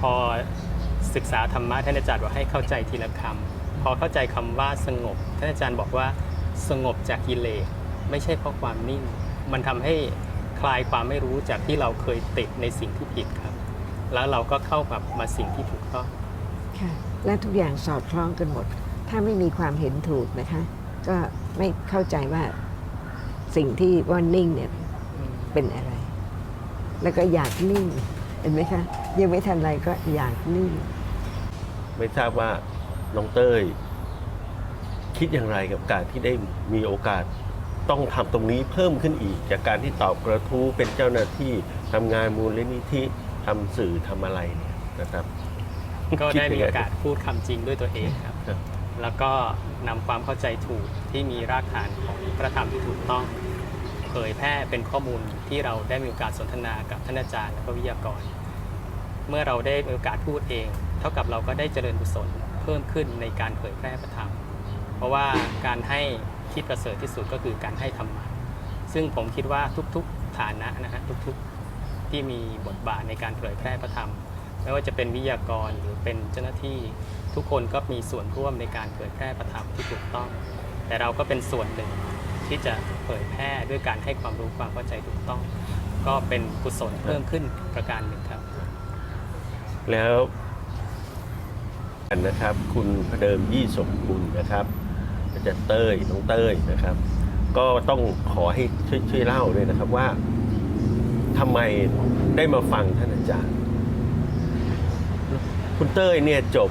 พอศึกษาธรรมะท่านอาจารย์บอกให้เข้าใจทีละคำพอเข้าใจคำว่าสงบ ท่านอาจารย์บอกว่าสงบจากกิเลสไม่ใช่เพราะความนิ่ง มันทำให้คลายความไม่รู้จากที่เราเคยติดในสิ่งที่ผิดครับ แล้วเราก็เข้ากับมาสิ่งที่ถูกต้องค่ะและทุกอย่างสอดคล้องกันหมด ถ้าไม่มีความเห็นถูกนะคะ ก็ไม่เข้าใจว่าสิ่งที่ว่านิ่งเนี่ยเป็นอะไร แล้วก็อยากนิ่งเห็นไหมคะ ยังไม่ทันไรก็อยากนิ่งไม่ทราบว่าน้องเต้ย คิดอย่างไรกับการที่ได้มีโอกาสต้องทำตรงนี้เพิ่มขึ้นอีก จากการที่ตอบกระทู้เป็นเจ้าหน้าที่ทำงานมูลนิธิทำสื่อทำอะไรเนี่ยนะครับ ก็ได้มีโอกาสพูดคำจริงด้วยตัวเองครับ ครับ แล้วก็นำความเข้าใจถูกที่มีรากฐานของพระธรรมที่ถูกต้อง เผยแพร่เป็นข้อมูลที่เราได้มีโอกาสสนทนากับท่านอาจารย์และก็วิทยากร เมื่อเราได้มีโอกาสพูดเอง เท่ากับเราก็ได้เจริญกุศลเพิ่มขึ้นในการเผยแพร่พระธรรม เพราะว่าการให้ที่ประเสริฐที่สุดก็คือการให้ธรรมะซึ่งผมคิดว่าทุกๆฐานะนะฮะทุกๆที่มีบทบาทในการเผยแพร่พระธรรม ไม่ว่าจะเป็นวิทยากรหรือเป็นเจ้าหน้าที่ทุกคนก็มีส่วนร่วมในการเผยแพร่พระธรรมที่ถูกต้อง แต่เราก็เป็นส่วนหนึ่งที่จะเผยแพร่ด้วยการให้ความรู้ความเข้าใจถูกต้อง ก็เป็นกุศลเพิ่มขึ้นประการหนึ่งครับ แล้วกันนะครับ คุณพเดิมยี่สมบุญนะครับอาจารย์เต้ยน้องเต้ยนะครับ ก็ต้องขอให้ช่วยช่วยเล่าด้วยนะครับว่าทำไมได้มาฟังท่านอาจารย์ คุณเต้ยเนี่ยจบ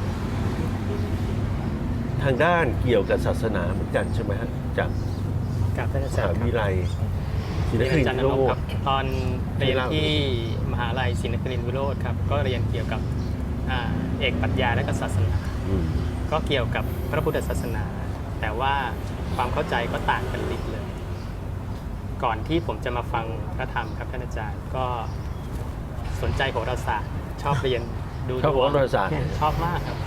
ทางด้านเกี่ยวกับศาสนาเหมือนกันใช่ไหมฮะจากกับท่านอามจารหาย์ควิรับทยาลัยศรีนเรียนครินอาจารย์ทนร์รโลกกครับตอนเรียนที่เล่าที่ มหาลัยศรีนครินทร์วิโรธครับ ก็เรียนเกี่ยวกับอ่าเอกปรัชญาและก็ศาสนา อืมก็เกี่ยวกับพระพุทธศาสนา แต่ว่าความเข้าใจก็ต่างกันลิบเลย ก่อนที่ผมจะมาฟังพระธรรมครับท่านอาจารย์ก็สนใจโหราศาสตร์ ชอบเรียนดูชอบดวงโหราศาสตร์ ชอบมากครับ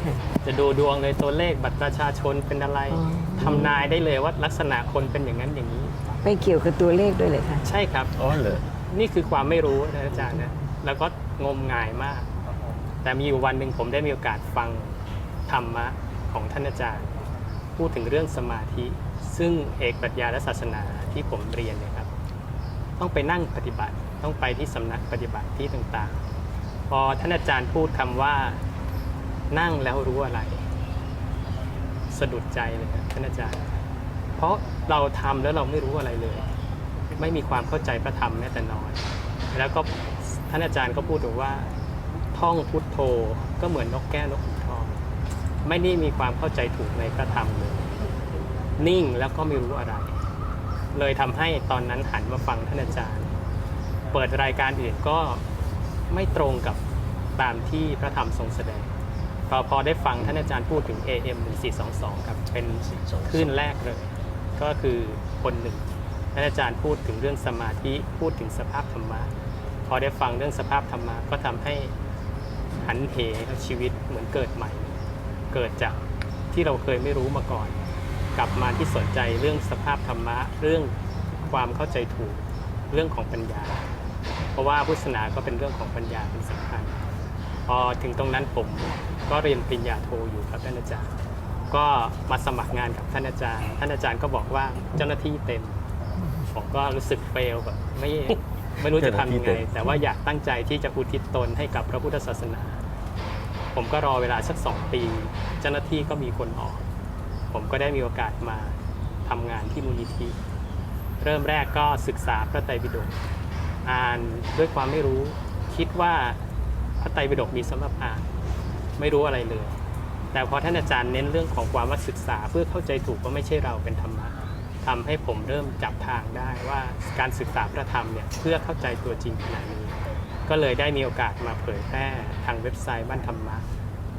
จะดูดวงเลยตัวเลขบัตรประชาชนเป็นอะไรอ๋อ ทำนายได้เลยว่าลักษณะคนเป็นอย่างนั้นอย่างนี้ ไปเกี่ยวกับตัวเลขด้วยเลยค่ะ ใช่ครับ อ๋อเหรอนี่คือความไม่รู้นะอาจารย์นะ แล้วก็งมงายมาก แต่มีอยู่วันหนึ่งผมได้มีโอกาสฟังธรรมะของท่านอาจารย์ พูดถึงเรื่องสมาธิ ซึ่งเอกปรัชญาและศาสนาที่ผมเรียนเนี่ยครับ ต้องไปนั่งปฏิบัติต้องไปที่สำนักปฏิบัติที่ต่างๆ พอท่านอาจารย์พูดคำว่านั่งแล้วรู้อะไร สะดุดใจเลยครับท่านอาจารย์ เพราะเราทำแล้วเราไม่รู้อะไรเลย ไม่มีความเข้าใจพระธรรมแม้แต่น้อย แล้วก็ ท่านอาจารย์ก็พูดถึงว่าท่องพุทโธก็เหมือนนกแก้วนกขุนทอง ไม่ได้มีความเข้าใจถูกในพระธรรมเลยนิ่งแล้วก็ไม่รู้อะไร เลยทำให้ตอนนั้นหันมาฟังท่านอาจารย์ เปิดรายการอื่นก็ไม่ตรงกับตามที่พระธรรมทรงแสดงพอพอได้ฟังท่านอาจารย์พูดถึง AM 1422ครับเป็นคลื่นแรกเลย ก็คือคนหนึ่งท่านอาจารย์พูดถึงเรื่องสมาธิพูดถึงสภาพธรรมะ พอได้ฟังเรื่องสภาพธรรมะก็ทำให้หันเหชีวิตเหมือนเกิดใหม่ เกิดจากที่เราเคยไม่รู้มาก่อน กลับมาที่สนใจเรื่องสภาพธรรมะเรื่องความเข้าใจถูกเรื่องของปัญญา เพราะว่าพุทธศาสนาก็เป็นเรื่องของปัญญาเป็นสำคัญพอถึงตรงนั้นผมก็เรียนปริญญาโทอยู่ครับท่านอาจารย์ ก็มาสมัครงานกับท่านอาจารย์ ท่านอาจารย์ก็บอกว่าเจ้าหน้าที่เต็มผมก็รู้สึกเฟลแบบไม่ ไม่รู้จะทำยังไง แต่ว่าอยากตั้งใจที่จะอุทิศตนให้กับพระพุทธศาสนา ผมก็รอเวลาสักสองปี เจ้าหน้าที่ก็มีคนออก ผมก็ได้มีโอกาสมาทำงานที่มูลนิธิเริ่มแรกก็ศึกษาพระไตรปิฎกอ่านด้วยความไม่รู้คิดว่าพระไตรปิฎกมีสำหรับอ่าน ไม่รู้อะไรเลย แต่พอท่านอาจารย์เน้นเรื่องของความว่าศึกษาเพื่อเข้าใจถูกว่าไม่ใช่เราเป็นธรรมะ ทำให้ผมเริ่มจับทางได้ว่าการศึกษาพระธรรมเนี่ยเพื่อเข้าใจตัวจริงขนาดนี้ ก็เลยได้มีโอกาสมาเผยแพร่ทางเว็บไซต์บ้านธรรมะ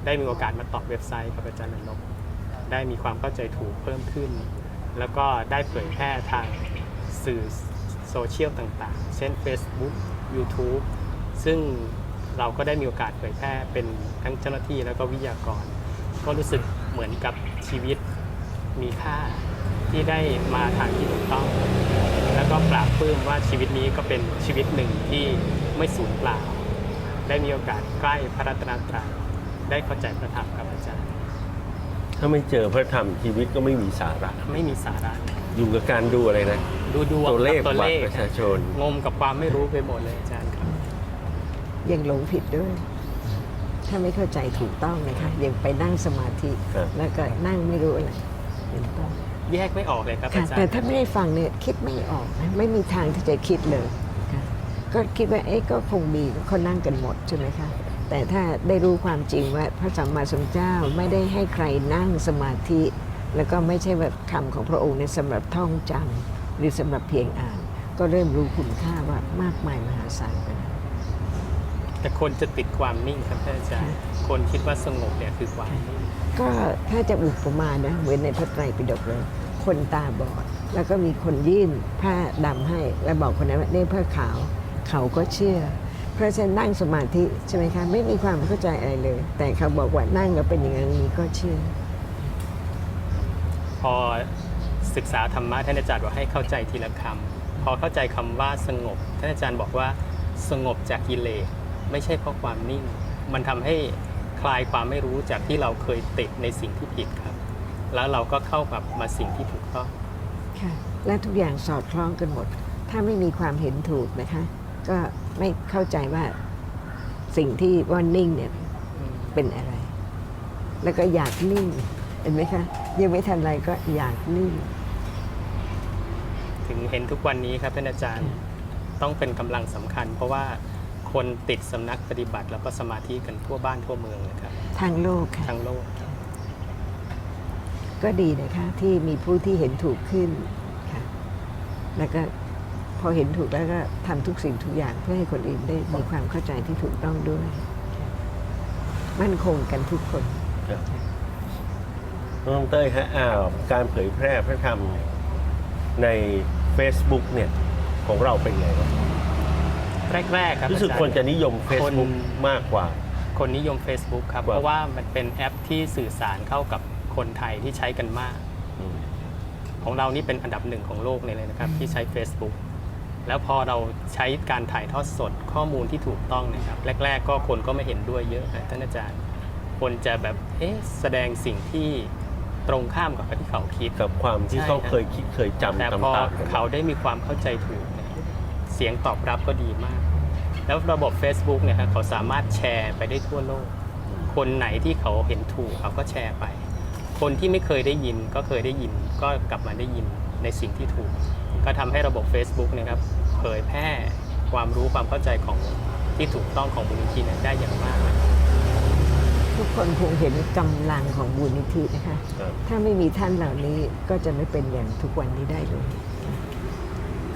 ได้มีโอกาสมาตอบเว็บไซต์กับอาจารย์นนกได้มีความเข้าใจถูกเพิ่มขึ้น แล้วก็ได้เผยแพร่ทางสื่อโซเชียลต่างๆ เช่น Facebook YouTube ซึ่งเราก็ได้มีโอกาสเผยแพร่เป็นทั้งเจ้าหน้าที่แล้วก็วิทยากร ก็รู้สึกเหมือนกับชีวิตมีค่า ที่ได้มาทางที่ถูกต้อง แล้วก็ปราบปลื้มว่าชีวิตนี้ก็เป็นชีวิตหนึ่งที่ไม่สูญเปล่า ได้มีโอกาสใกล้พระรัตนตรัยได้เข้าใจพระธรรมครับอาจารย์ ถ้าไม่เจอพระธรรมชีวิตก็ไม่มีสาระ ไม่มีสาระ อยู่กับการดูอะไรนะ ดูดวงตัวเลขกับตัวบัเลตรขประชาชน งมกับความไม่รู้ไปหมดเลยอาจารย์ครับ ยังหลงผิดด้วย ถ้าไม่เข้าใจถูกต้องนะคะยังไปนั่งสมาธิ ครับ แล้วก็นั่งไม่รู้อะไรเป็นต้น แยกไม่ออกเลยครับค่ะอาจารแต่ย์ถ้าไม่ได้ฟังเนี่ยคิดไม่ออกนะไม่มีทางที่จะคิดเลยค่ะก็คิดว่าเอ๊ะก็คงมีเขานั่งกันหมดใช่ไหมคะแต่ถ้าได้รู้ความจริงว่าพระสัมมาสัมพุทธเจ้าไม่ได้ให้ใครนั่งสมาธิ แล้วก็ไม่ใช่แบบคำของพระองค์ในยสำหรับท่องจำหรือสำหรับเพียงอ่าน ก็เริ่มรู้คุณค่าว่ามากมายมหาศาลกัน แต่คนจะติดความนิ่งครับอาจารย์คนคิดว่าสงบเนี่ยคือความนิ่งก็ถ้าจะอุปมานะเหมือนในพระไตรปิฎกเลย คนตาบอด แล้วก็มีคนยื่นผ้าดำให้ แล้วบอกคนนั้นว่านี่ผ้าขาว เขาก็เชื่อ เพราะฉะนั้นนั่งสมาธิใช่ไหมคะไม่มีความเข้าใจอะไรเลย แต่เขาบอกว่านั่งแล้วเป็นอย่างนั้นนี้ก็เชื่อ พอศึกษาธรรมะท่านอาจารย์บอกให้เข้าใจทีละคำพอเข้าใจคำว่าสงบท่านอาจารย์บอกว่าสงบจากกิเลส ไม่ใช่เพราะความนิ่ง มันทำให้คลายความไม่รู้จากที่เราเคยติดในสิ่งที่ผิดครับ แล้วเราก็เข้ากับมาสิ่งที่ถูกต้องค่ะและทุกอย่างสอดคล้องกันหมด ถ้าไม่มีความเห็นถูกนะคะ ก็ไม่เข้าใจว่าสิ่งที่ว่านิ่งเนี่ยเป็นอะไร แล้วก็อยากนิ่ง เห็นไหมคะยังไม่ทันไรก็อยากนิ่ง ถึงเห็นทุกวันนี้ครับท่านอาจารย์ต้องเป็นกำลังสำคัญ เพราะว่า คนติดสำนักปฏิบัติ แล้วก็สมาธิกันทั่วบ้านทั่วเมืองเลยครับทางโลกค่ะทั้งโลกก็ดีนะคะที่มีผู้ที่เห็นถูกขึ้นค่ะแล้วก็พอเห็นถูกแล้วก็ทำทุกสิ่งทุกอย่างเพื่อให้คนอื่นได้มีความเข้าใจที่ถูกต้องด้วย มั่นคงกันทุกคน น้องเต้ยฮะอ้าวการเผยแพร่พระธรรมใน Facebook เนี่ยของเราเป็นไงบ้าง แรกๆครับรู้สึกอาจาคนจะนิยมคน Facebook มากกว่า คนนิยม Facebook ครับว่าเพราะว่ามันเป็นแอปที่สื่อสารเข้ากับคนไทยที่ใช้กันมากอืมของเรานี่เป็นอันดับหนึ่งของโลกเลยเลยนะครับ ที่ใช้ Facebook แล้วพอเราใช้การถ่ายทอดสดข้อมูลที่ถูกต้องเนะครับ แรก ๆ ก็คนก็ไม่เห็นด้วยเยอะนะท่านอาจารย์ คนจะแบบเอ๊ะแสดงสิ่งที่ตรงข้ามกับที่เขาคิดกับความที่ใช่เขาครับเคยคิดเคยจำแต่ตามพอๆกันเขาได้มีความเข้าใจถูก เนี่ยเสียงตอบรับก็ดีมาก แล้วระบบ Facebook เนี่ยครับเขาสามารถแชร์ไปได้ทั่วโลก คนไหนที่เขาเห็นถูกเขาก็แชร์ไป คนที่ไม่เคยได้ยินก็เคยได้ยินก็กลับมาได้ยินในสิ่งที่ถูก ก็ทำให้ระบบ Facebook เนะครับเผยแพร่ความรู้ความเข้าใจของที่ถูกต้องของมูลนิธิเนี่ยได้อย่างมากเลย ทุกคนคงเห็นกำลังของบุญนิธินะคะ ครับ ถ้าไม่มีท่านเหล่านี้ก็จะไม่เป็นอย่างทุกวันนี้ได้เลย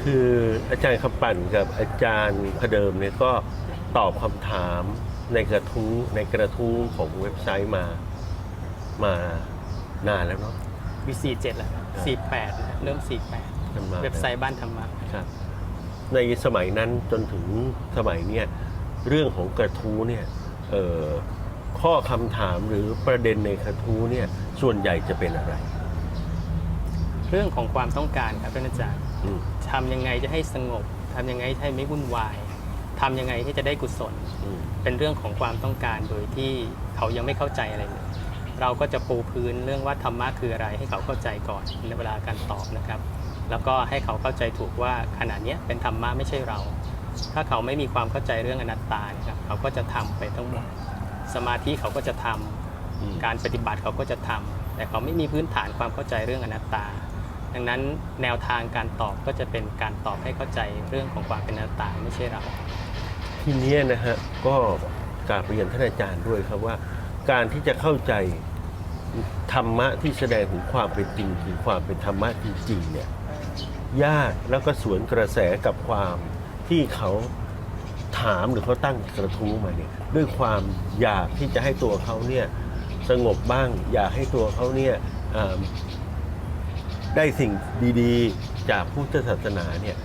คืออาจารย์คำปั่นกับอาจารย์พเดิมเนี่ยก็ตอบคำถามในกระทู้ในกระทู้ของเว็บไซต์มามานานแล้วเนาะ มี47แล้ว48นะเริ่มมันมา48เว็บไซต์บ้านธรรมะครับในสมัยนั้นจนถึงสมัยเนี้ยเรื่องของกระทู้เนี่ยเอ่อข้อคำถามหรือประเด็นในกระทู้เนี่ยส่วนใหญ่จะเป็นอะไร เรื่องของความต้องการครับท่านอาจารย์ อืม ทำยังไงจะให้สงบทำยังไงให้ไม่วุ่นวายทำยังไงที่จะได้กุศลอืมเป็นเรื่องของความต้องการโดยที่เขายังไม่เข้าใจอะไรเลยเราก็จะปูพื้นเรื่องว่าธรรมะคืออะไรให้เขาเข้าใจก่อนในเวลาการตอบนะครับ แล้วก็ให้เขาเข้าใจถูกว่าขณะเนี้ยเป็นธรรมะไม่ใช่เรา ถ้าเขาไม่มีความเข้าใจเรื่องอนัตตานะครับเขาก็จะทำไปทั้งหมด สมาธิเขาก็จะทำอืมการปฏิบัติเขาก็จะทำแต่เขาไม่มีพื้นฐานความเข้าใจเรื่องอนัตตา ดังนั้นแนวทางการตอบก็จะเป็นการตอบให้เข้าใจเรื่องของความเป็นอนัตตาไม่ใช่เรา ทีนี้นะฮะก็กราบเรียนท่านอาจารย์ด้วยครับว่า การที่จะเข้าใจธรรมะที่แสดงถึงความเป็นจริงคือความเป็นธรรมะจริงๆเนี่ยยากแล้วก็สวนกระแสกับความที่เขาถามหรือเขาตั้งกระทู้มาเนี่ยด้วยความอยากที่จะให้ตัวเขาเนี่ยสงบบ้าง อยากให้ตัวเขาเนี่ย ได้สิ่งดีๆ จากพุทธศาสนาเนี่ย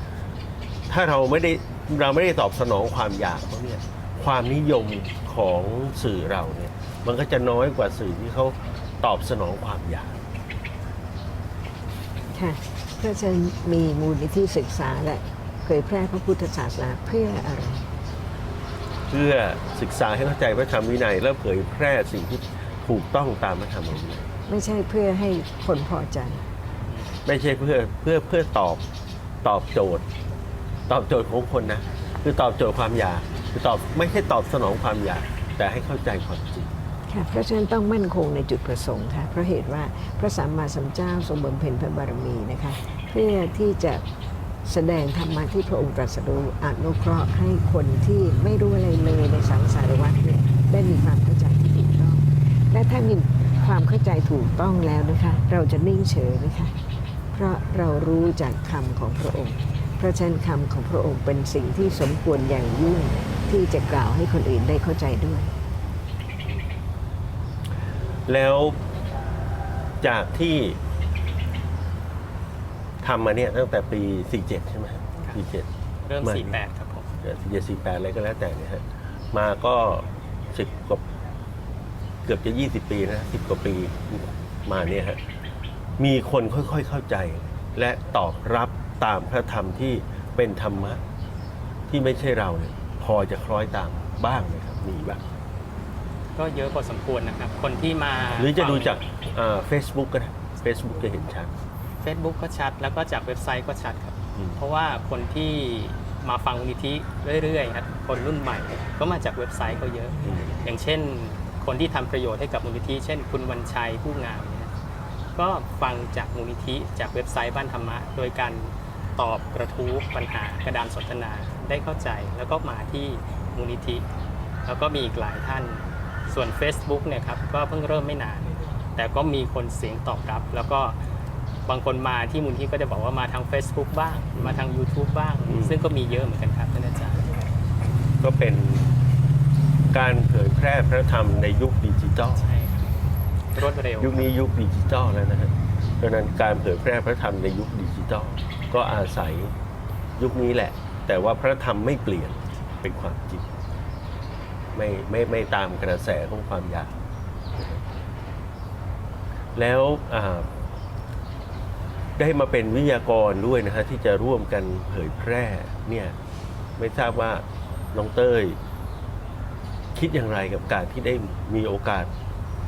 ถ้าเราไม่ได้เราไม่ได้ตอบสนองความอยากเขาเนี่ยความนิยมของสื่อเราเนี่ยมันก็จะน้อยกว่าสื่อที่เขาตอบสนองความอยากค่ะเพราะฉะนั้นมีมูลนิธิศึกษาและเผยแพร่พระพุทธศาสนาเพื่ออะไร เพื่อศึกษาให้เข้าใจพระธรรมวินัยแล้วเผยแพร่สิ่งที่ถูกต้องตามพระธรรมวินัยไม่ใช่เพื่อให้คนพอใจ ไม่ใช่เพื่อเพื่อเพื่อตอบตอบโจทย์ ตอบโจทย์ของคนนะคือตอบโจทย์ความอยากคือตอบไม่ใช่ตอบสนองความอยาก แต่ให้เข้าใจความจริงค่ะเพราะฉะนั้นต้องมั่นคงในจุดประสงค์ค่ะเพราะเหตุว่าพระสัมมาสัมพุทธเจ้าทรงบำเพ็ญพระบารมีนะคะเพื่อที่จะแสดงธรรมะที่พระองค์ตรัสรู้อนุเคราะห์ให้คนที่ไม่รู้อะไรเลยในสังสารวัฏเนี่ยได้มีความเข้าใจที่ถูกต้อง และถ้ามีความเข้าใจถูกต้องแล้วนะคะ เราจะนิ่งเฉยนะคะ เพราะเรารู้จากคำของพระองค์ เพราะฉะนั้นคำของพระองค์เป็นสิ่งที่สมควรอย่างยิ่งที่จะกล่าวให้คนอื่นได้เข้าใจด้วย แล้วจากที่ทำมาเนี่ยตั้งแต่ปี 47 ใช่ไหมครับ47 เริ่มไม่48 ครับผมสี่เจ็ดสี่แปดอะไรก็แล้วแต่เนี่ยฮะ มาก็สิบกว่า เกือบจะยี่สิบปีนะสิบกว่าปีมาเนี่ยฮะ มีคนค่อยๆเข้าใจ และตอบรับตามพระธรรมที่เป็นธรรมะที่ไม่ใช่เราเนี่ยพอจะคล้อยตามบ้างไหมครับมีบ้างก็เยอะพอสมควรนะครับ คนที่มาหรือจะดูฟังจากเฟซบุ๊กก็ได้เฟซบุ๊กจะเห็นชัด Facebook ก็ชัด แล้วก็จากเว็บไซต์ก็ชัดครับอืมเพราะว่าคนที่มาฟังมูลนิธิเรื่อยๆครับคนรุ่นใหม่ ก็มาจากเว็บไซต์ก็เยอะอืมอย่างเช่น คนที่ทำประโยชน์ให้กับมูลนิธิเช่น คุณวันชัยผู้งามเนี่ย ก็ฟังจากมูลนิธิจากเว็บไซต์บ้านธรรมะ โดยการตอบกระทู้ปัญหากระดานสนทนาได้เข้าใจ แล้วก็มาที่มูลนิธิ แล้วก็มีอีกหลายท่าน ส่วน Facebook เนี่ยครับก็เพิ่งเริ่มไม่นาน แต่ก็มีคนเสียงตอบรับ แล้วก็บางคนมาที่มูลที่ก็จะบอกว่ามาทาง Facebook บ้าง มาทาง YouTube บ้าง ซึ่งก็มีเยอะเหมือนกันครับท่านอาจารย์ก็เป็นการเผยแพร่พระธรรมในยุคดิจิทัล รวดเร็ว ยุคนี้ยุคดิจิตอลแล้วนะฮะดังนั้นการเผยแพร่พระธรรมในยุคดิจิตอลก็อาศัยยุคนี้แหละ แต่ว่าพระธรรมไม่เปลี่ยนเป็นความจริงไม่ไม่ไม่ตามกระแสของความอยาก แล้วได้มาเป็นวิทยากรด้วยนะฮะที่จะร่วมกันเผยแพร่เนี่ยไม่ทราบว่าน้องเต้ย คิดอย่างไรกับการที่ได้มีโอกาส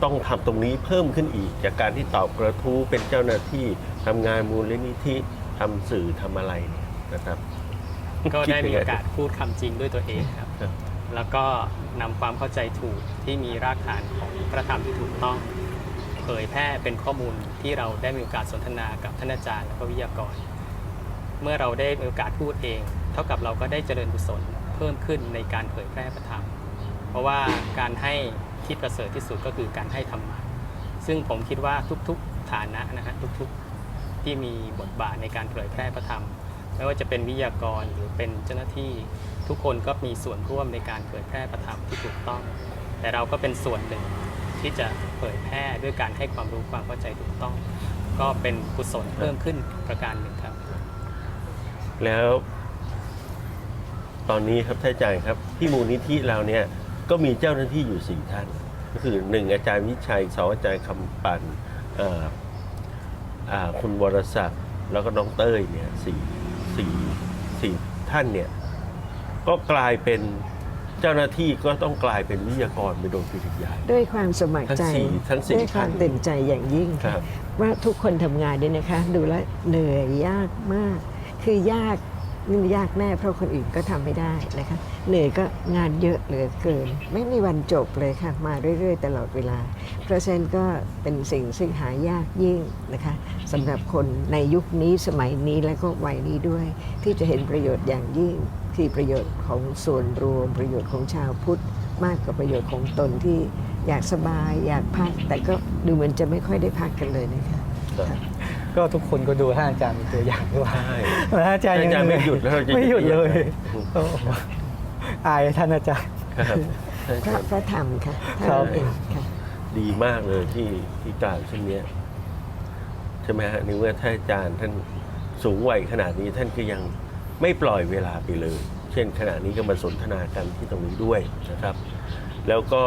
ต้องทำตรงนี้เพิ่มขึ้นอีก จากการที่ตอบกระทู้เป็นเจ้าหน้าที่ทำงานมูลนิธิทำสื่อทำอะไรเนี่ยนะครับ ก็ได้มีคิดยังไงโอกาสพูดคำจริงด้วยตัวเองครับครับแล้วก็นำความเข้าใจถูกที่มีรากฐานของพระธรรมที่ถูกต้องเผยแพร่เป็นข้อมูลที่เราได้มีโอกาสสนทนากับท่านอาจารย์และก็วิทยากร เมื่อเราได้มีโอกาสพูดเอง เท่ากับเราก็ได้เจริญกุศลเพิ่มขึ้นในการเผยแพร่พระธรรม เพราะว่าการให้ ที่ประเสริฐที่สุดก็คือการให้ธรรมะซึ่งผมคิดว่าทุกๆฐานะนะฮะทุกๆที่มีบทบาทในการเผยแพร่พระธรรม ไม่ว่าจะเป็นวิทยากรหรือเป็นเจ้าหน้าที่ ทุกคนก็มีส่วนร่วมในการเผยแพร่พระธรรมที่ถูกต้อง แต่เราก็เป็นส่วนหนึ่งที่จะเผยแพร่ด้วยการให้ความรู้ความเข้าใจถูกต้อง ก็เป็นกุศลเพิ่มขึ้นประการหนึ่งครับ แล้วตอนนี้ครับท่านอาจารย์ครับที่มูลนิธิเราเนี่ยก็มีเจ้าหน้าที่อยู่สี่ท่าน ก็คือหนึ่งอาจารย์วิชัยสองอาจารย์คำปันเอ่ออ่าคุณวรศักดิ์แล้วก็น้องเต้ยเนี่ยสี่สี่สี่ท่านเนี่ยก็กลายเป็นเจ้าหน้าที่ก็ต้องกลายเป็นวิทยากรไปโดยปริยายด้วยความสมัครใจทั้งสี่ทั้งสี่ด้วยความท่านเต็มใจอย่างยิ่งครัค่ะบว่าทุกคนทำงานเนี่ยนะคะ ดูแลวเหนื่อยยากมาก คือยาก นี่ยากแน่เพราะคนอื่นก็ทำไม่ได้นะคะเหนื่อยก็งานเยอะเหลือเกิน ไม่มีวันจบเลยค่ะ มาเรื่อย ๆ ตลอดเวลา เพราะฉะนั้นก็เป็นสิ่งซึ่งหายากยิ่งนะคะสำหรับคนในยุคนี้สมัยนี้และก็วัยนี้ด้วย ที่จะเห็นประโยชน์อย่างยิ่งคือประโยชน์ของส่วนรวม ประโยชน์ของชาวพุทธมากกว่าประโยชน์ของตนที่อยากสบายอยากพัก แต่ก็ดูเหมือนจะไม่ค่อยได้พักกันเลยนะคะ ก็ทุกคนก็ดูท่านอาจารย์เป็นตัวอย่างด้วยใช่ท่านอาจารย์ยังท่านอาจารย์ไม่เหนื่อหยุดแล้วเราจะไม่หยุดเลยอืมโอ้โหอายท่านอาจารย์ครับท่านอาพระจารย์พระธรรมค่ะครัท่าบนเองค่ะดีมากเลยที่ที่กล่าวเช่นเนี้ยใช่ไหมฮะในเมื่อท่านอาจารย์ท่านสูงวัยขนาดนี้ท่านก็ยังไม่ปล่อยเวลาไปเลย เช่นขณะนี้ก็มาสนทนากันที่ตรงนี้ด้วยนะครับ แล้วก็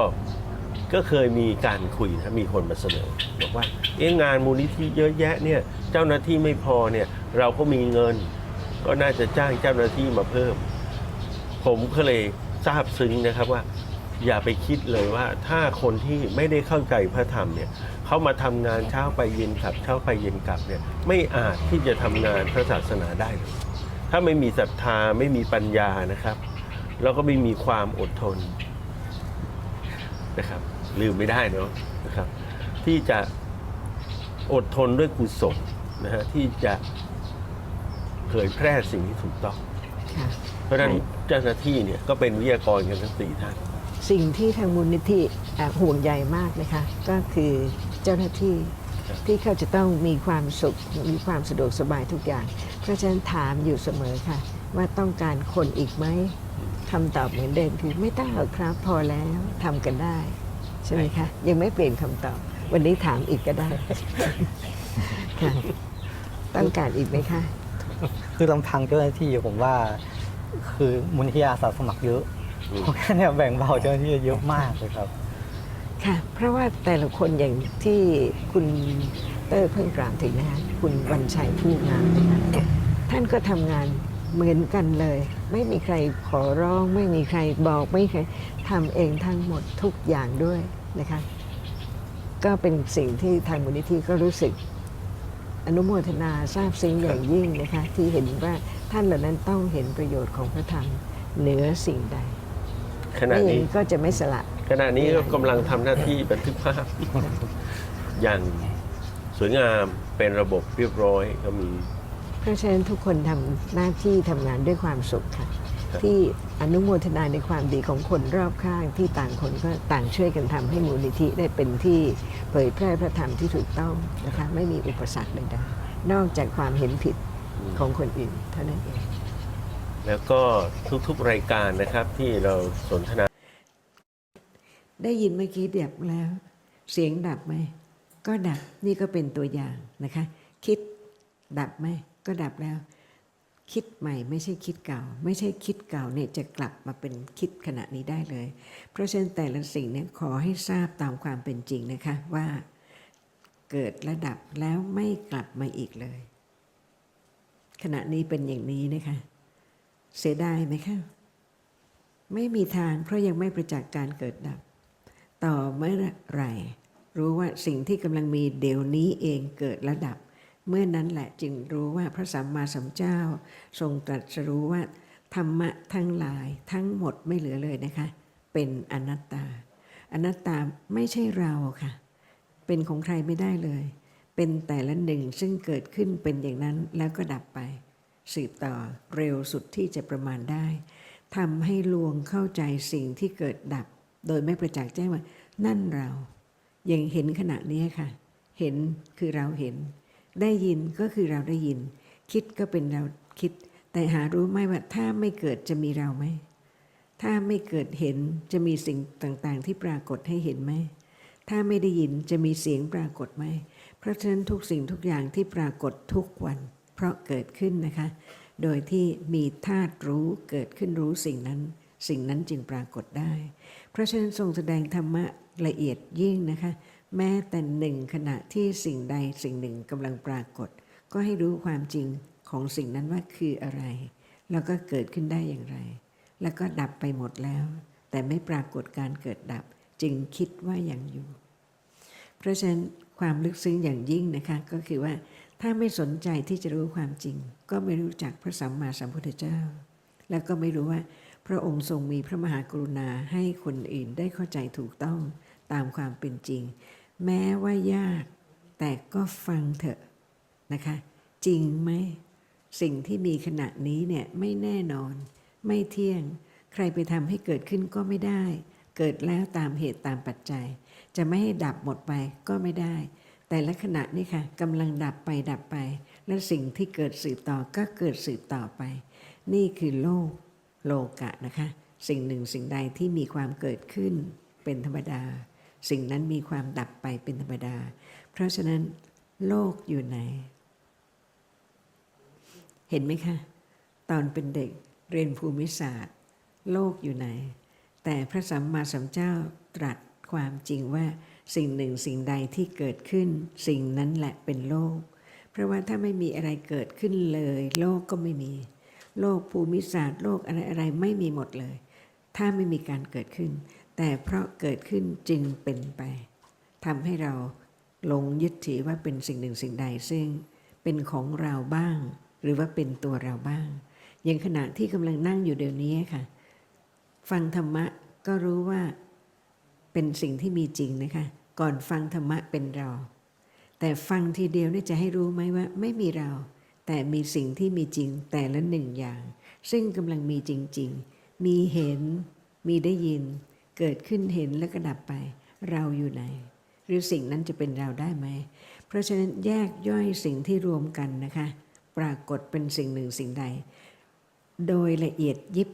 ก็เคยมีการคุยนะมีคนมาเสนอบอกว่าเอ๊ะงานมูลนิธิเยอะแยะเนี่ยเจ้าหน้าที่ไม่พอเนี่ยเราก็มีเงิน ก็น่าจะจ้างเจ้าหน้าที่มาเพิ่ม ผมก็เลยทราบซึ้งนะครับว่า อย่าไปคิดเลยว่าถ้าคนที่ไม่ได้เข้าใจพระธรรมเนี่ยเขามาทำงานเช้าไปเย็นกลับเช้าไปเย็นกลับเนี่ยไม่อาจที่จะทำงานพระศาสนาได้เลยถ้าไม่มีศรัทธาไม่มีปัญญานะครับ แล้วก็ไม่มีความอดทนนะครับ ลืมไม่ได้เนาะนะครับ ที่จะอดทนด้วยกุศลนะฮะที่จะเผยแพร่สิ่งที่ถูกต้อง ค่ะ เพราะฉะนั้นเจ้าหน้าที่เนี่ยก็เป็นวิทยากรกันทั้งสี่ท่าน สิ่งที่ทางมูลนิธิอะห่วงใยมากนะคะ ก็คือเจ้าหน้าที่ครับ ที่เขาจะต้องมีความสุข มีความสะดวกสบายทุกอย่าง เพราะฉะนั้นถามอยู่เสมอค่ะ ว่าต้องการคนอีกไหมคำตอบเหมือนเดิมคือไม่ต้องหรอกครับ พอแล้วทำกันได้ ใช่ไหมคะ ยังไม่เปลี่ยนคำตอบ วันนี้ถามอีกก็ได้ค่ะต้องการอีกไหมคะ คือลำพังเจ้าหน้าที่ผมว่า คือมูลนิธิอาสาสมัครเยอะอืมเพราะงั้นเนี่ยแบ่งเบาเจ้าหน้าที่เยอะมากเลยครับ ค่ะ เพราะว่าแต่ละคนอย่างที่คุณเตอร์เพิ่งกล่าวถึงนะคะคุณวันชัยผู้งามนะคะท่านก็ทำงานเหมือนกันเลย ไม่มีใครขอร้อง ไม่มีใครบอกไม่มีใคร ทำเองทั้งหมดทุกอย่างด้วยนะคะ ก็เป็นสิ่งที่ทางมูลนิธิก็รู้สึก อนุโมทนาทราบซึ้งอย่างยิ่งนะคะ ที่เห็นว่าท่านเหล่านั้นต้องเห็นประโยชน์ของพระธรรมเหนือสิ่งใดขณะไม่อย่างนี้นี้ก็จะไม่สละ ขณะนี้ก็กำลังทำหน้าที่บันทึกภาพ อย่างสวยงามเป็นระบบเรียบร้อยก็มี เพราะฉะนั้นทุกคนทำหน้าที่ทำงานด้วยความสุขค่ะครับ ที่อนุโมทนาในความดีของคนรอบข้างที่ต่างคนก็ต่างช่วยกันทำให้มูลนิธิได้เป็นที่เผยแพร่พระธรรมที่ถูกต้องนะคะไม่มีอุปสรรคใดๆนอกจากความเห็นผิดของคนอื่นเท่านั้นเองแล้วก็ทุกๆรายการนะครับที่เราสนทนา ได้ยินเมื่อกี้ดับแล้ว เสียงดับไหมก็ดับนี่ก็เป็นตัวอย่างนะคะ คิดดับไหมก็ดับแล้ว คิดใหม่ไม่ใช่คิดเก่า ไม่ใช่คิดเก่าเนี่ยจะกลับมาเป็นคิดขณะนี้ได้เลย เพราะฉะนั้นแต่ละสิ่งเนี่ยขอให้ทราบตามความเป็นจริงนะคะว่าเกิดระดับแล้วไม่กลับมาอีกเลย ขณะนี้เป็นอย่างนี้นะคะเสียดายไหมคะไม่มีทางเพราะยังไม่ประจักษ์การเกิดดับ ต่อเมื่อไหร่รู้ว่าสิ่งที่กำลังมีเดี๋ยวนี้เองเกิดระดับ เมื่อนั้นแหละจึงรู้ว่าพระสัมมาสัมพุทธเจ้า ทรงตรัสรู้ว่าธรรมะทั้งหลายทั้งหมดไม่เหลือเลยนะคะ เป็นอนัตตา อนัตตาไม่ใช่เราค่ะ เป็นของใครไม่ได้เลย เป็นแต่ละหนึ่งซึ่งเกิดขึ้นเป็นอย่างนั้นแล้วก็ดับไป สืบต่อเร็วสุดที่จะประมาณได้ทำให้ลวงเข้าใจสิ่งที่เกิดดับ โดยไม่ประจักษ์แจ้งว่า นั่นเรา ยังเห็นขณะนี้ค่ะ เห็นคือเราเห็น ได้ยินก็คือเราได้ยิน คิดก็เป็นเราคิด แต่หารู้ไหมว่าถ้าไม่เกิดจะมีเราไหม ถ้าไม่เกิดเห็นจะมีสิ่งต่างๆ ที่ปรากฏให้เห็นไหม ถ้าไม่ได้ยินจะมีเสียงปรากฏไหม เพราะฉะนั้นทุกสิ่งทุกอย่างที่ปรากฏทุกวัน เพราะเกิดขึ้นนะคะ โดยที่มีธาตุรู้เกิดขึ้นรู้สิ่งนั้น สิ่งนั้นจึงปรากฏได้ เพราะฉะนั้นทรงแสดงธรรมะละเอียดยิ่งนะคะ แม้แต่หนึ่งขณะที่สิ่งใดสิ่งหนึ่งกำลังปรากฏ ก็ให้รู้ความจริงของสิ่งนั้นว่าคืออะไร แล้วก็เกิดขึ้นได้อย่างไร แล้วก็ดับไปหมดแล้ว แต่ไม่ปรากฏการเกิดดับ จึงคิดว่าอยังอยู่ เพราะฉะนั้นความลึกซึ้งอย่างยิ่งนะคะก็คือว่าถ้าไม่สนใจที่จะรู้ความจริง ก็ไม่รู้จักพระสัมมาสัมพุทธเจ้า แล้วก็ไม่รู้ว่า พระองค์ทรงมีพระมหากรุณาให้คนอื่นได้เข้าใจถูกต้องตามความเป็นจริง แม้ว่ายาก แต่ก็ฟังเถอะนะคะ จริงไหม สิ่งที่มีขณะนี้เนี่ยไม่แน่นอน ไม่เที่ยง ใครไปทำให้เกิดขึ้นก็ไม่ได้ เกิดแล้วตามเหตุตามปัจจัย จะไม่ให้ดับหมดไปก็ไม่ได้ แต่ละขณะนี่ค่ะกำลังดับไปดับไป และสิ่งที่เกิดสืบต่อก็เกิดสืบต่อไป นี่คือโลกโลกะนะคะ สิ่งหนึ่งสิ่งใดที่มีความเกิดขึ้นเป็นธรรมดา สิ่งนั้นมีความดับไปเป็นธรรมดา เพราะฉะนั้นโลกอยู่ไหน เห็นไหมคะ ตอนเป็นเด็กเรียนภูมิศาสตร์ โลกอยู่ไหน แต่พระสัมมาสัมพุทธเจ้าตรัสความจริงว่าสิ่งหนึ่งสิ่งใดที่เกิดขึ้น สิ่งนั้นแหละเป็นโลก เพราะว่าถ้าไม่มีอะไรเกิดขึ้นเลย โลกก็ไม่มี โลกภูมิศาสตร์ โลกอะไรอะไรไม่มีหมดเลย ถ้าไม่มีการเกิดขึ้น แต่เพราะเกิดขึ้นจึงเป็นไปทำให้เราหลงยึดถือว่าเป็นสิ่งหนึ่งสิ่งใดซึ่งเป็นของเราบ้าง หรือว่าเป็นตัวเราบ้าง อย่างขณะที่กำลังนั่งอยู่เดี๋ยวนี้ค่ะ ฟังธรรมะก็รู้ว่าเป็นสิ่งที่มีจริงนะคะ ก่อนฟังธรรมะเป็นเรา แต่ฟังทีเดียวนี่จะให้รู้ไหมว่าไม่มีเรา แต่มีสิ่งที่มีจริงแต่ละหนึ่งอย่าง ซึ่งกำลังมีจริง ๆ มีเห็น มีได้ยิน เกิดขึ้นเห็นแล้วก็ดับไป เราอยู่ไหน หรือสิ่งนั้นจะเป็นเราได้ไหม เพราะฉะนั้นแยกย่อยสิ่งที่รวมกันนะคะ ปรากฏเป็นสิ่งหนึ่งสิ่งใด โดยละเอียดยิบ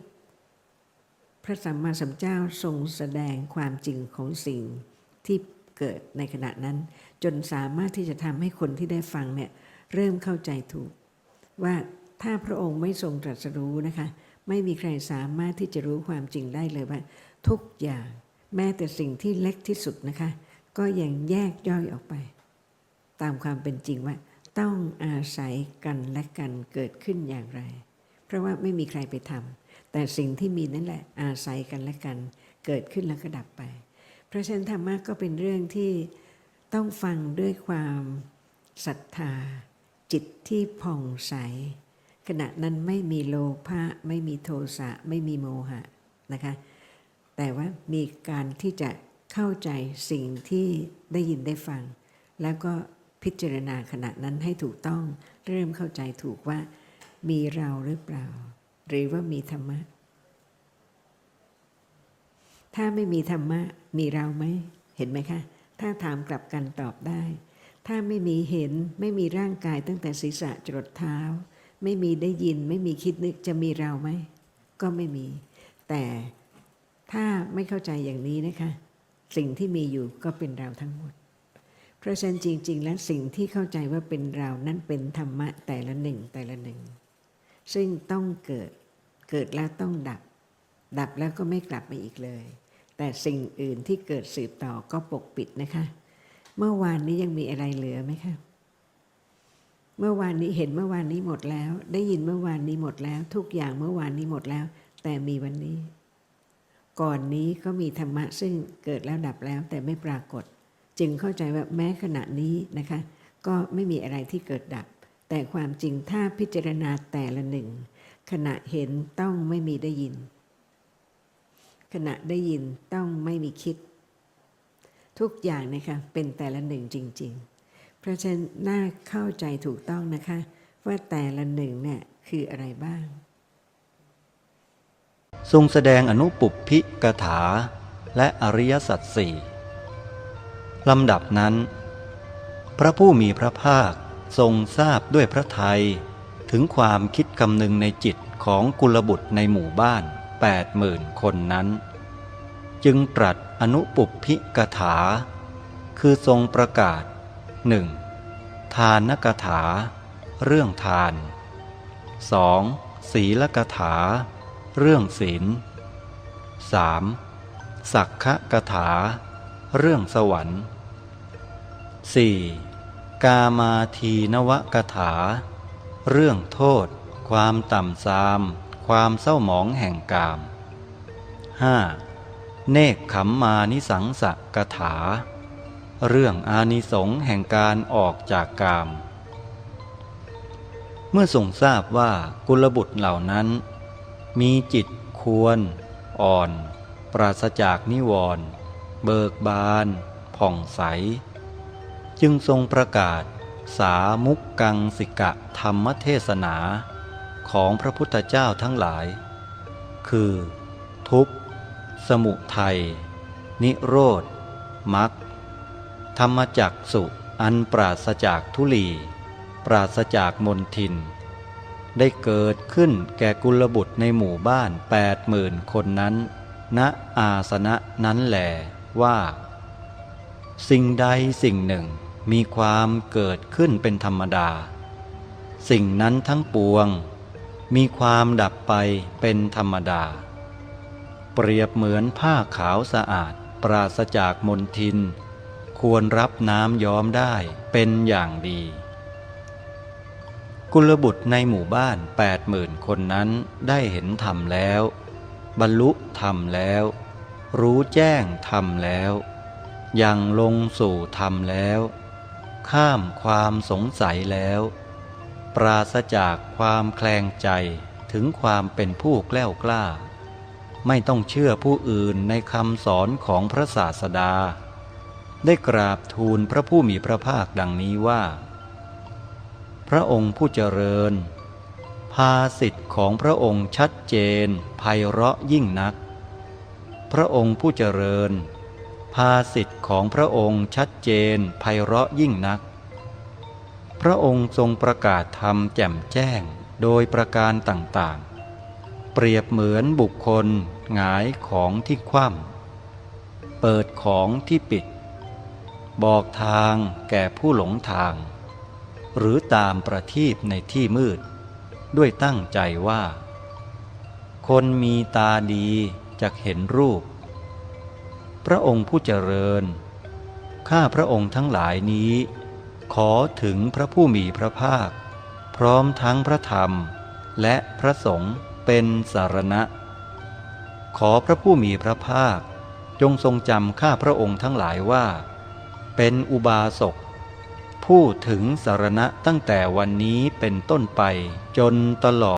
พระสัมมาสัมพุทธเจ้าทรงแสดงความจริงของสิ่งที่เกิดในขณะนั้น จนสามารถที่จะทำให้คนที่ได้ฟังเนี่ยเริ่มเข้าใจถูก ว่าถ้าพระองค์ไม่ทรงตรัสรู้นะคะ ไม่มีใครสามารถที่จะรู้ความจริงได้เลยว่า ทุกอย่าง แม้แต่สิ่งที่เล็กที่สุดนะคะ ก็ยังแยกย่อยออกไป ตามความเป็นจริงว่า ต้องอาศัยกันและกันเกิดขึ้นอย่างไร เพราะว่าไม่มีใครไปทำแต่สิ่งที่มีนั่นแหละอาศัยกันและกัน เกิดขึ้นแล้วก็ดับไป เพราะฉะนั้นธรรมะก็เป็นเรื่องที่ต้องฟังด้วยความศรัทธา จิตที่ผ่องใส ขณะนั้นไม่มีโลภะไม่มีโทสะไม่มีโมหะนะคะ แต่ว่ามีการที่จะเข้าใจสิ่งที่ได้ยินได้ฟัง แล้วก็พิจารณาขณะนั้นให้ถูกต้องเริ่มเข้าใจถูกว่า มีเราหรือเปล่า หรือว่ามีธรรมะ ถ้าไม่มีธรรมะ มีเราไหมเห็นไหมคะ ถ้าถามกลับกันตอบได้ ถ้าไม่มีเห็นไม่มีร่างกายตั้งแต่ศีรษะจรดเท้า ไม่มีได้ยินไม่มีคิดนึกจะมีเราไหมก็ไม่มี แต่ ถ้าไม่เข้าใจอย่างนี้นะคะ สิ่งที่มีอยู่ก็เป็นเราทั้งหมด เพราะฉะนั้นจริง ๆ แล้วสิ่งที่เข้าใจว่าเป็นเรานั้นเป็นธรรมะแต่ละหนึ่งแต่ละหนึ่ง ซึ่งต้องเกิดเกิดแล้วต้องดับ ดับแล้วก็ไม่กลับมาอีกเลย แต่สิ่งอื่นที่เกิดสืบต่อก็ปกปิดนะคะ เมื่อวานนี้ยังมีอะไรเหลือไหมคะเมื่อวานนี้เห็นเมื่อวานนี้หมดแล้ว ได้ยินเมื่อวานนี้หมดแล้ว ทุกอย่างเมื่อวานนี้หมดแล้ว แต่มีวันนี้ ก่อนนี้ก็มีธรรมะซึ่งเกิดแล้วดับแล้วแต่ไม่ปรากฏ จึงเข้าใจว่าแม้ขณะนี้นะคะ ก็ไม่มีอะไรที่เกิดดับ แต่ความจริงถ้าพิจารณาแต่ละหนึ่ง ขณะเห็นต้องไม่มีได้ยิน ขณะได้ยินต้องไม่มีคิด ทุกอย่างนะคะเป็นแต่ละหนึ่งจริง ๆ เพราะฉะนั้นน่าเข้าใจถูกต้องนะคะ ว่าแต่ละหนึ่งเนี่ยคืออะไรบ้าง ทรงแสดงอนุปุปพิกถา และอริยสัจสี่ลำดับนั้น พระผู้มีพระภาคทรงทราบด้วยพระทัยถึงความคิดคำนึงในจิตของกุลบุตรในหมู่บ้านแปดหมื่นคนนั้น จึงตรัสอนุปุปพิกถา คือทรงประกาศหนึ่งทานกถา เรื่องทาน 2. ศีลกถา เรื่องศีล 3. สักขะกถา เรื่องสวรรค์ 4. กามาทีนวกถา เรื่องโทษ ความต่ำทราม ความเศร้าหมองแห่งกาม 5. เนกขมมานิสังสกถา เรื่องอานิสงส์แห่งการออกจากกาม เมื่อทรงทราบว่ากุลบุตรเหล่านั้น มีจิตควร อ่อน ปราศจากนิวรณ์เบิกบาน ผ่องใส จึงทรงประกาศ สามุกกังสิกะธรรมเทศนาของพระพุทธเจ้าทั้งหลาย คือ ทุกข์ สมุทัย นิโรธมรรคธรรมจักสุอันปราศจากทุลี ปราศจากมนทิน ได้เกิดขึ้นแก่กุลบุตรในหมู่บ้านแปดหมื่นคนนั้นณอาสนะนั้นแหลว่า สิ่งใดสิ่งหนึ่งมีความเกิดขึ้นเป็นธรรมดา สิ่งนั้นทั้งปวง มีความดับไปเป็นธรรมดา เปรียบเหมือนผ้าขาวสะอาดปราศจากมลทิน ควรรับน้ำย้อมได้เป็นอย่างดี กุลบุตรในหมู่บ้านแปดหมื่นคนนั้นได้เห็นธรรมแล้ว บรรลุธรรมแล้ว รู้แจ้งธรรมแล้วยังลงสู่ธรรมแล้ว ข้ามความสงสัยแล้ว ปราศจากความแคลงใจถึงความเป็นผู้แกล้วกล้า ไม่ต้องเชื่อผู้อื่นในคำสอนของพระศาสดา ได้กราบทูลพระผู้มีพระภาคดังนี้ว่า พระองค์ผู้เจริญ ภาสิทธิ์ของพระองค์ชัดเจนไพเราะยิ่งนัก พระองค์ผู้เจริญ ภาสิทธิ์ของพระองค์ชัดเจนไพเราะยิ่งนัก พระองค์ทรงประกาศธรรมแจ่มแจ้งโดยประการต่างๆ เปรียบเหมือนบุคคลหงายของที่คว่ำเปิดของที่ปิด บอกทางแก่ผู้หลงทาง หรือตามประทีปในที่มืด ด้วยตั้งใจว่า คนมีตาดีจะเห็นรูป พระองค์ผู้เจริญ ข้าพระองค์ทั้งหลายนี้ ขอถึงพระผู้มีพระภาค พร้อมทั้งพระธรรม และพระสงฆ์เป็นสารณะ ขอพระผู้มีพระภาค จงทรงจำข้าพระองค์ทั้งหลายว่า เป็นอุบาสก ผู้ถึงสารณะตั้งแต่วันนี้เป็นต้นไปจนตลอด